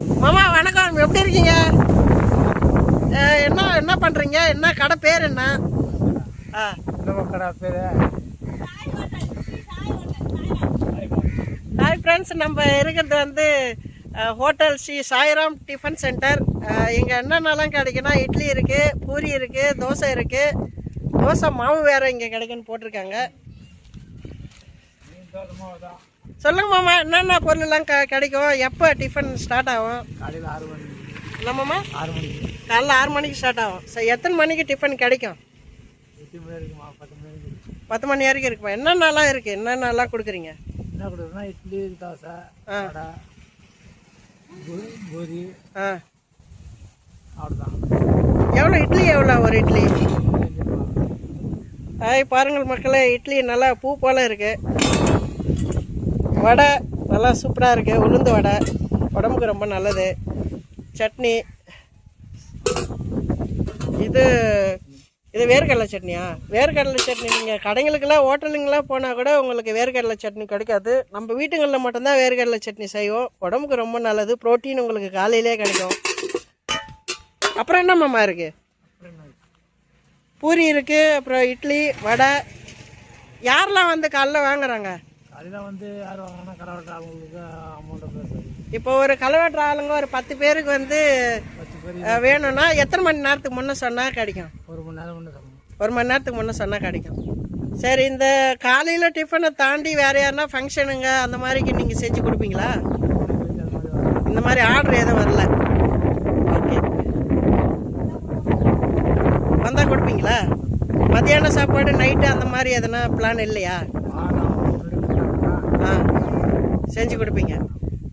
மாமா வணக்கம். எப்படி இருக்கீங்க? என்ன என்ன பண்ணுறீங்க என்ன கடை பேர் என்ன? ஆ கடை பேர்? ஹாய் ஃப்ரெண்ட்ஸ் நம்ம இருக்கிறது வந்து hotel Sri Sairam tiffin centre இங்கே என்னென்னலாம் கிடைக்குன்னா இட்லி இருக்குது பூரி இருக்குது தோசை இருக்குது தோசை மாவு வேறு இங்கே கிடைக்குன்னு போட்டிருக்காங்க. சொல்லுங்க மாமா என்னென்ன பொருளெல்லாம் க கிடைக்கும்? எப்போ டிஃபன் ஸ்டார்ட் ஆகும்? காலையில் ஆறு மணி. என்ன மாமா? ஆறு மணிக்கு. காலைல ஆறு மணிக்கு ஸ்டார்ட் ஆகும். சரி எத்தனை மணிக்கு டிஃபன் கிடைக்கும்? பத்து மணி வரைக்கும் இருக்குமா? என்னென்னலாம் இருக்குது என்னென்னலாம் கொடுக்குறீங்க? என்ன கொடுக்குறோம்னா இட்லி தோசை ஆ. பூரி. ஆ. அவ்வளோதான் எவ்வளோ இட்லி எவ்வளோ ஒரு இட்லி? ஹாய் பாருங்கள் மக்களே இட்லி நல்லா பூ போல் இருக்கு. வடை நல்லா சூப்பராக இருக்குது உளுந்து வடை. உடம்புக்கு ரொம்ப நல்லது. சட்னி. இது இது வேர்க்கடலை சட்னியா? வேர்க்கடலை சட்னி நீங்கள் கடைங்களுக்கெல்லாம் ஹோட்டலுங்கெல்லாம் போனால் கூட உங்களுக்கு வேர்க்கடலை சட்னி கிடைக்காது. நம்ம வீட்டுங்களில் மட்டும்தான் வேர்க்கடலை சட்னி செய்வோம். உடம்புக்கு ரொம்ப நல்லது. புரோட்டீன் உங்களுக்கு காலையிலே கிடைக்கும். அப்புறம் என்ன மாமா இருக்குது பூரி இருக்குது அப்புறம் இட்லி வடை. யாரெல்லாம் வந்து காலைல வாங்குறாங்க? காலையில் வந்து யார் அவங்களுக்கு அமௌண்ட்டை பேசுறது இப்போ ஒரு கலவெட்டுற ஆளுங்க ஒரு பத்து பேருக்கு வந்து வேணும்னா எத்தனை மணி நேரத்துக்கு முன்னே சொன்னால் கிடைக்கும்? ஒரு மணி நேரம் ஒரு மணி நேரத்துக்கு முன்னே சொன்னால் கிடைக்கும். சரி இந்த காலையில் டிஃபனை தாண்டி வேறு யாருன்னா ஃபங்க்ஷனுங்க அந்த மாதிரிக்கு நீங்கள் செஞ்சு கொடுப்பீங்களா. இந்த மாதிரி ஆர்டர் எதுவும் வரல. ஓகே வந்தால் கொடுப்பீங்களா? மத்தியான சாப்பாடு நைட்டு அந்த மாதிரி எதனா பிளான் இல்லையா? செஞ்சு கொடுப்பீங்க.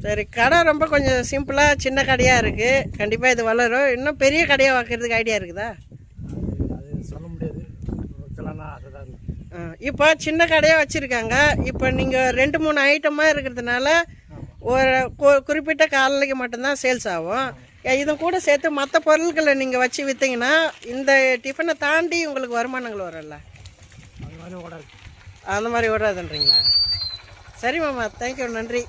சரி கடை ரொம்ப கொஞ்சம் சிம்பிளாக சின்ன கடையாக இருக்குது கண்டிப்பாக இது வளரும். இன்னும் பெரிய கடையாக வைக்கிறதுக்கு ஐடியா இருக்குதா? அது சொல்ல முடியாது இப்போ சின்ன கடையாக வச்சுருக்காங்க. இப்போ நீங்கள் ரெண்டு மூணு ஐட்டமாக இருக்கிறதுனால ஒரு குறிப்பிட்ட காலைக்கு மட்டும்தான் சேல்ஸ் ஆகும். இது கூட சேர்த்து மற்ற பொருட்களை நீங்கள் வச்சு விற்றீங்கன்னா இந்த டிஃபனை தாண்டி உங்களுக்கு வருமானங்கள் வரும்ல? அது மாதிரி ஓடாது. அந்த மாதிரி ஓடாதுன்றீங்களா? சரி மாமா தேங்க்யூ நன்றி.